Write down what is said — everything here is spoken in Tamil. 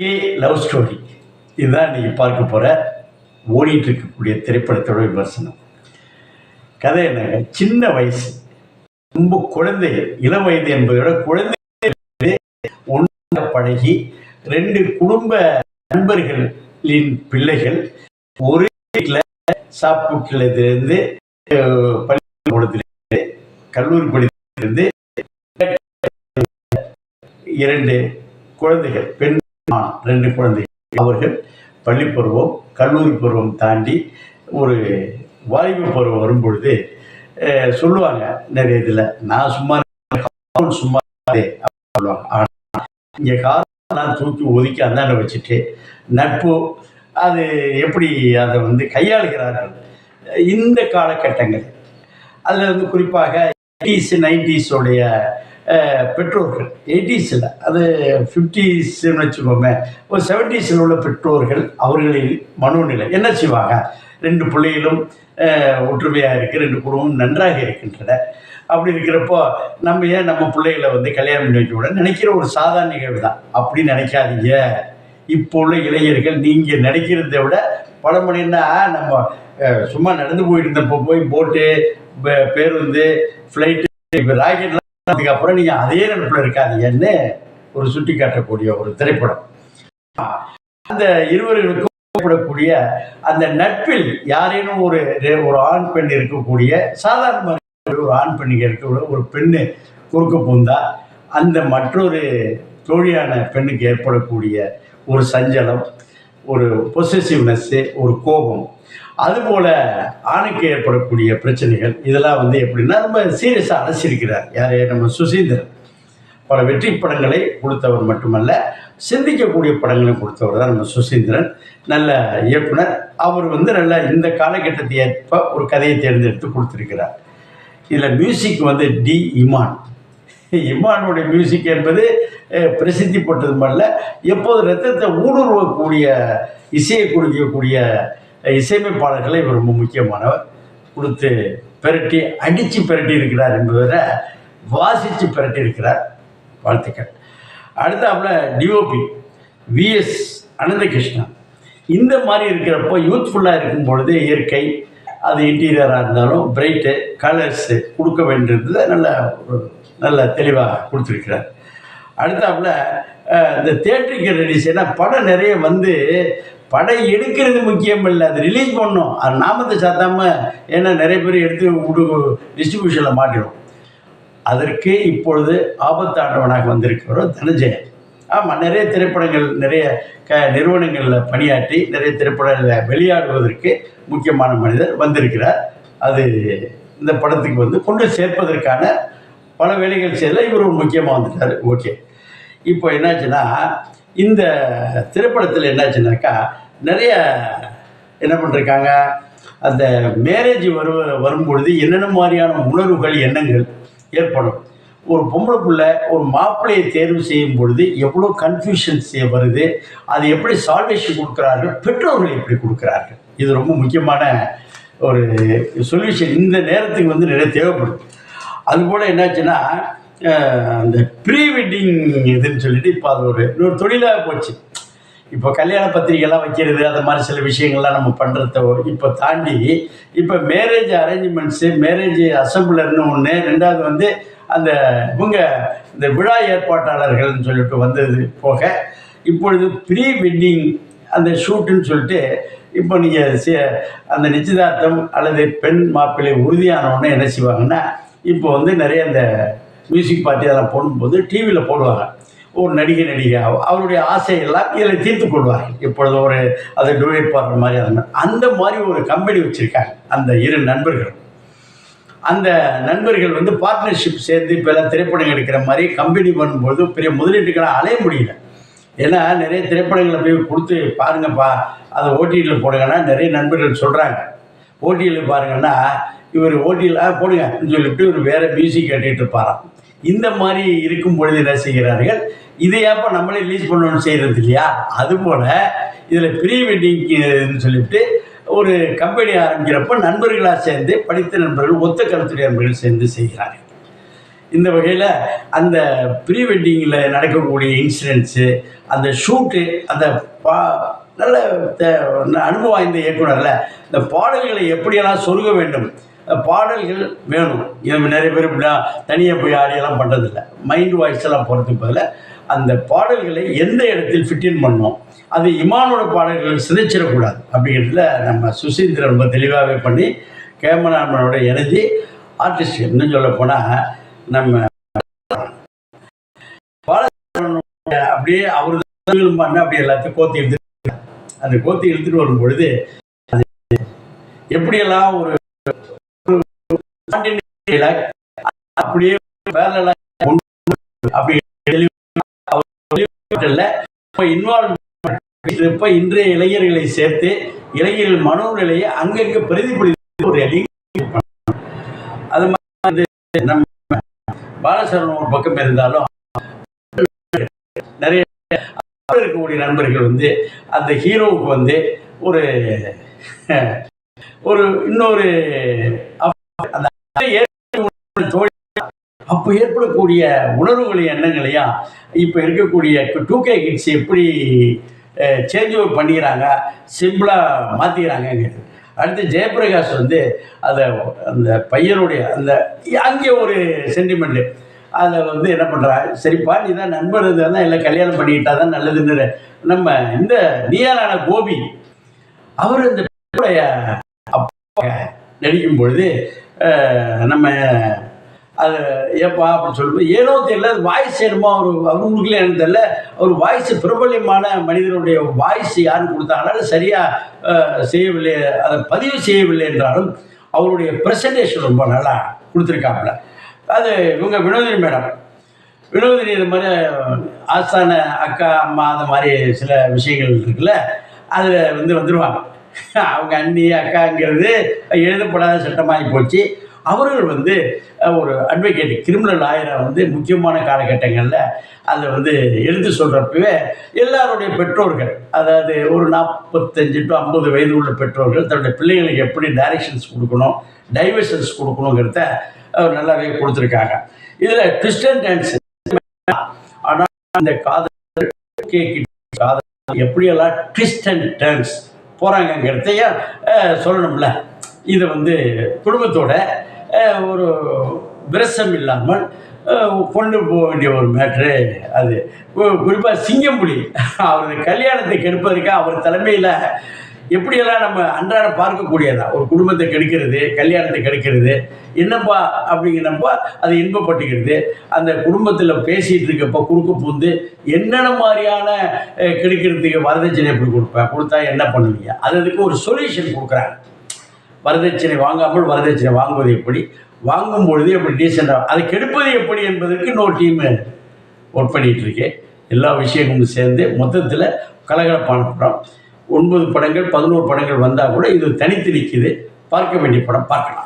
Love story. இதுதான் இன்னைக்கு பார்க்க போகிற ஓடிட்டு இருக்கக்கூடிய திரைப்படத்தோட விமர்சனம். கதை என்ன? சின்ன வயசு. ரொம்ப குழந்தை இளம் வயது என்பதோட குழந்தை ஒன்று பழகி ரெண்டு குடும்ப நண்பர்களின் பிள்ளைகள் ஒரு வீட்டில் சாப்பிட்டுலேருந்து பள்ளிக்கூடத்திலிருந்து கல்லூரி படித்திலிருந்து இரண்டு குழந்தைகள் பெண் ரெண்டு குழந்தைகள். அவர்கள் பள்ளி பருவம் கல்லூரி பருவம் தாண்டி ஒரு வாலிப பருவம் வரும்பொழுது சொல்லுவாங்க நிறைய இதில் நான் சும்மா சும்மா சொல்லுவாங்க. ஆனால் இங்கே காரணம் தூக்கி ஒதுக்கி அந்தாண்ட வச்சுட்டு நட்பு அது எப்படி அதை வந்து கையாளுகிறார்கள்? இந்த காலகட்டங்கள். அதில் வந்து குறிப்பாக எயிட்டிஸ் நைன்டிஸோடைய பெற்றோர்கள் எயிட்டிஸில் அது ஃபிஃப்டிஸ்ன்னு வச்சுக்கோமே ஒரு செவன்டிஸில் உள்ள பெற்றோர்கள் அவர்களின் மனோநிலை என்ன செய்வாங்க? ரெண்டு பிள்ளைகளும் ஒற்றுமையாக இருக்குது ரெண்டு குடும்பமும் நன்றாக இருக்கின்றன. அப்படி இருக்கிறப்போ நம்ம ஏன் நம்ம பிள்ளைகளை வந்து கல்யாணம் பண்ணி வைக்க கூட நினைக்கிற ஒரு சாதாரண நிகழ்வு தான். அப்படி நினைக்காதீங்க. இப்போ உள்ள இளைஞர்கள் நீங்கள் நினைக்கிறதை விட பல மணின்னா நம்ம சும்மா நடந்து போயிட்டு இருந்தப்போ போய் போட்டு பேருந்து ஃப்ளைட்டு இப்போ ராக்கெட்லாம் அதுக்கப்புறம் நீங்கள் அதே நினைப்பில் இருக்காதீங்கன்னு ஒரு சுட்டி காட்டக்கூடிய ஒரு திரைப்படம். அந்த இருவர்களுக்கும் ஏற்படக்கூடிய அந்த நட்பில் யாரேனும் ஒரு ஒரு ஆண் பெண் இருக்கக்கூடிய சாதாரணமாக ஒரு ஆண் பெண்ணுக்கு இருக்கக்கூடிய ஒரு பெண்ணு குறுக்க பூந்தா அந்த மற்றொரு தோழியான பெண்ணுக்கு ஏற்படக்கூடிய ஒரு சஞ்சலம் ஒரு பொசசிவ்னஸ்ஸு ஒரு கோபம் அதுபோல் ஆணுக்கு ஏற்படக்கூடிய பிரச்சனைகள் இதெல்லாம் வந்து எப்படின்னா ரொம்ப சீரியஸாக அலசியிருக்கிறார். யார்? நம்ம சுசீந்திரன். பல வெற்றி படங்களை கொடுத்தவர் மட்டுமல்ல சிந்திக்கக்கூடிய படங்களையும் கொடுத்தவர் தான் நம்ம சுசீந்திரன். நல்ல இயக்குனர். அவர் வந்து நல்ல இந்த காலகட்டத்தை ஏற்ப ஒரு கதையை தேர்ந்தெடுத்து கொடுத்துருக்கிறார். இதில் மியூசிக் வந்து டி. இமான். இமானுடைய மியூசிக் என்பது பிரசித்தி பெற்றது அல்ல எப்போது ரத்தத்தை ஊடுருவக்கூடிய இசையை கொடுக்கக்கூடிய இசையமைப்பாளர்களை இவர் ரொம்ப முக்கியமானவர். கொடுத்து பெரட்டி அடித்து பெரட்டி இருக்கிறார் என்பதை வாசித்து பெரட்டி இருக்கிறார். வாழ்த்துக்கள். அடுத்தாப்புல டிஓபி விஎஸ் அனந்தகிருஷ்ணன் இந்த மாதிரி இருக்கிறப்போ யூத்ஃபுல்லாக இருக்கும் பொழுது இயற்கை அது இன்டீரியராக இருந்தாலும் பிரைட்டு கலர்ஸு கொடுக்க வேண்டியது நல்ல ஒரு நல்ல தெளிவாக கொடுத்துருக்கிறார். அடுத்தாப்புல இந்த தேட்டருக்கு ரிலீஸ் ஏன்னா படம் நிறைய வந்து படம் எடுக்கிறது முக்கியம் இல்லை அது ரிலீஸ் பண்ணும் அது நாமத்தை சாத்தாமல் ஏன்னா நிறைய பேர் எடுத்து டிஸ்ட்ரிபியூஷனில் மாட்டிடும் அதற்கு இப்பொழுது ஆபத்தாண்டவனாக வந்திருக்கிறோம் தனஞ்சயன் ஆமாம் நிறைய திரைப்படங்கள் நிறைய க நிறுவனங்களில் பணியாற்றி நிறைய திரைப்படங்களில் வெளியாடுவதற்கு முக்கியமான மனிதர் வந்திருக்கிறார். அது இந்த படத்துக்கு வந்து கொண்டு சேர்ப்பதற்கான பல வேலைகள் செய்யல. இவர் ஒரு முக்கியமாக வந்துட்டார். ஓகே. இப்போ என்னாச்சுன்னா இந்த திரைப்படத்தில் என்னாச்சுன்னாக்கா நிறைய என்ன பண்ணிருக்காங்க அந்த மேரேஜ் வரு வரும்பொழுது என்னென்ன மாதிரியான உணர்வுகள் எண்ணங்கள் ஏற்படும். ஒரு பொம்பளை பிள்ளை ஒரு மாப்பிள்ளையை தேர்வு செய்யும் பொழுது எவ்வளோ கன்ஃபியூஷன்ஸ் வருது அது எப்படி சால்வேஷன் கொடுக்குறார்கள் பெற்றோர்கள் எப்படி கொடுக்குறார்கள்? இது ரொம்ப முக்கியமான ஒரு சொல்யூஷன் இந்த நேரத்துக்கு வந்து நிறைய தேவைப்படுது அதுபோல் என்னாச்சுன்னா அந்த ப்ரீ வெட்டிங் இதுன்னு சொல்லிட்டு இப்போ அது ஒரு இன்னொரு தொழிலாக போச்சு. இப்போ கல்யாண பத்திரிகைலாம் வைக்கிறது அந்த மாதிரி சில விஷயங்கள்லாம் நம்ம பண்ணுறத இப்போ தாண்டி இப்போ மேரேஜ் அரேஞ்ச்மெண்ட்ஸு மேரேஜ் அசம்பிளர்னு ஒன்று ரெண்டாவது வந்து அந்த இவங்க இந்த விழா ஏற்பாட்டாளர்கள்னு சொல்லிட்டு வந்தது போக இப்பொழுது ப்ரீ வெட்டிங் அந்த ஷூட்டுன்னு சொல்லிட்டு இப்போ நீங்கள் அந்த நிச்சயதார்த்தம் அல்லது பெண் மாப்பிள்ளை உறுதியானவொன்னே என்ன செய்வாங்கன்னா இப்போ வந்து நிறைய அந்த மியூசிக் பார்ட்டி அதெல்லாம் போடும்போது டிவியில் போடுவாங்க. ஒரு நடிகை நடிகை அவருடைய ஆசையெல்லாம் இதில் தீர்த்து கொள்வார்கள். இப்பொழுது ஒரு அதை டொனேட் பண்ணுற மாதிரி அந்த அந்த மாதிரி ஒரு கம்பெனி வச்சுருக்காங்க அந்த இரு நண்பர்கள் அந்த நண்பர்கள் வந்து பார்ட்னர்ஷிப் சேர்ந்து இப்போ எல்லாம் திரைப்படங்கள் எடுக்கிற மாதிரி கம்பெனி பண்ணும்போது பெரிய முதலீட்டுகளை அலைய முடியல. ஏன்னா நிறைய திரைப்படங்களை போய் கொடுத்து பாருங்கப்பா அதை ஓடிடியில் போடுங்கன்னா நிறைய நண்பர்கள் சொல்கிறாங்க ஓடிடியில் பாருங்கன்னா இவர் ஓடிடியில் ஆ போடுங்க சொல்லிட்டு இவர் வேறு மியூசிக் கேட்டுகிட்டு இருப்பாராம். இந்த மாதிரி இருக்கும் பொழுது என்ன செய்கிறார்கள்? இதை ஏப்போ நம்மளே ரிலீஸ் பண்ணணும்னு செய்கிறது இல்லையா? அதுபோல் இதில் ப்ரீ வெட்டிங்னு சொல்லிட்டு ஒரு கம்பெனி ஆரம்பிக்கிறப்ப நண்பர்களாக சேர்ந்து படித்த நண்பர்கள் ஒத்த கருத்துடைய நண்பர்கள் சேர்ந்து செய்கிறார்கள். இந்த வகையில் அந்த ப்ரீ வெட்டிங்கில் நடக்கக்கூடிய இன்சிடென்ட்ஸு அந்த ஷூட்டு அந்த பா நல்ல த- அனுபவம் வாய்ந்த இயக்குனரில் இந்த பாடல்களை எப்படியெல்லாம் சொருக வேண்டும் பாடல்கள் வேணும். நம்ம நிறைய பேர் இப்படி தனியாக போய் ஆடியெல்லாம் பண்ணுறதில்ல மைண்ட் வாய்ஸ் எல்லாம் போகிறதுக்கு பதிலாக அந்த பாடல்களை எந்த இடத்தில் ஃபிட்டின் பண்ணோம் அது இமானோட பாடல்கள் சிதைச்சிடக்கூடாது அப்படிங்கிறதுல நம்ம சுசீந்திரன் ரொம்ப தெளிவாகவே பண்ணி கேமராமேனோட இணைஞ்சி ஆர்டிஸ்ட் இன்னும் சொல்ல போனால் நம்ம அப்படியே அவர் பண்ண அப்படி எல்லாத்தையும் கோத்தி எடுத்துட்டு அந்த கோத்தி எடுத்துகிட்டு வரும் பொழுது அது எப்படியெல்லாம் ஒரு அப்படியே வேலை இன்றைய இளைஞர்களை சேர்த்து இளைஞர்கள் மனோநிலையை அங்கங்க பிரதிபலித்து ஒரு அது மாதிரி நம்ம பாலசரவணன் ஒரு பக்கம் இருந்தாலும் நிறைய இருக்கக்கூடிய நண்பர்கள் வந்து அந்த ஹீரோவுக்கு வந்து ஒரு ஒரு இன்னொரு ஏற்படக்கூடிய அப்போ ஏற்படக்கூடிய உணர்வுகளையும் எண்ணங்களையும் இப்போ இருக்கக்கூடிய டூ கே கிட்ஸ் எப்படி சேஞ்ச் ஓவர் பண்ணிக்கிறாங்க சிம்பிளாக மாற்றிக்கிறாங்கங்கிறது அடுத்து ஜெயபிரகாஷ் வந்து அதை அந்த பையனுடைய அந்த அங்கே ஒரு சென்டிமெண்ட்டு அதை வந்து என்ன பண்ணுறா சரிப்பா நீ தான் நண்பர் தான் இல்லை கல்யாணம் பண்ணிக்கிட்டா தான் நல்லதுன்னு நம்ம இந்த நியாரான கோபி அவர் இந்த அப்பா நடிக்கும் பொழுது நம்ம அது ஏப்பா அப்படின்னு சொல்லும்போது ஏனோ தெரியல வாய்ஸ் என்னமோ அவர் அவங்களுக்குள்ள எனக்கு தெரியல அவர் வாய்ஸ் பிரபல்யமான மனிதனுடைய வாய்ஸ் யாரும் கொடுத்தாங்களா சரியாக செய்யவில்லை அதை பதிவு செய்யவில்லை என்றாலும் அவருடைய ப்ரெசன்டேஷன் ரொம்ப நல்லா கொடுத்துருக்காப்புல. அது இவங்க வினோதினி மேடம் வினோதினி இது மாதிரி ஆஸ்தான அக்கா அம்மா அந்த மாதிரி சில விஷயங்கள் இருக்குல்ல அதில் வந்து வந்துடுவாங்க அவங்க அண்ணி அக்காங்கிறது எழுதப்படாத சட்டமாகி போச்சு. அவர்கள் வந்து ஒரு அட்வொகேட் கிரிமினல் லாயரை வந்து முக்கியமான காலகட்டங்களில் அதை வந்து எழுதி சொல்கிறப்பவே எல்லாருடைய பெற்றோர்கள் அதாவது ஒரு நாற்பத்தஞ்சு டு ஐம்பது வயது உள்ள பெற்றோர்கள் தன்னுடைய பிள்ளைகளுக்கு எப்படி டைரக்ஷன்ஸ் கொடுக்கணும் டைவர்ஷன்ஸ் கொடுக்கணுங்கிறத அவர் நல்லாவே கொடுத்துருக்காங்க. இதில் கிறிஸ்டன் டான்ஸ் ஆனால் அந்த காதல் காதல் எப்படியெல்லாம் ட்விஸ்ட் அண்ட் டர்ன்ஸ் போகிறாங்கங்கிறதையும் சொல்லணும்ல. இது வந்து குடும்பத்தோட ஒரு விரசம் இல்லாமல் கொண்டு போக வேண்டிய ஒரு மேட்ரு அது. குறிப்பாக சிங்கம்புலி. அவரது கல்யாணத்தை கெடுப்பதற்காக அவர் தலைமையில் எப்படியெல்லாம் நம்ம அன்றாட பார்க்கக்கூடியதா? ஒரு குடும்பத்தை கெடுக்கிறது கல்யாணத்தை கெடுக்கிறது என்னப்பா அப்படிங்கிறப்ப அது இன்பப்பட்டுக்கிறது அந்த குடும்பத்தில் பேசிகிட்டு இருக்கப்போ குறுக்கு பூந்து என்னென்ன மாதிரியான கெடுக்கிறதுக்கு வரதட்சணை எப்படி கொடுப்பேன் கொடுத்தா என்ன பண்ணுவீங்க? அது அதுக்கு ஒரு சொல்யூஷன் கொடுக்குறாங்க. வரதட்சணை வாங்காமல் வரதட்சணை வாங்குவது எப்படி? வாங்கும் பொழுது எப்படி டீசெண்டாக அதை கெடுப்பது எப்படி என்பதற்கு இன்னொரு டீம் ஒர்க் பண்ணிகிட்டு இருக்கேன். எல்லா விஷயங்களும் சேர்ந்து மொத்தத்தில் கலகலப்பான படம். ஒன்பது படங்கள் பதினோரு படங்கள் வந்தால் கூட இது தனித்து நிற்கிது பார்க்க வேண்டிய படம் பார்க்கலாம்.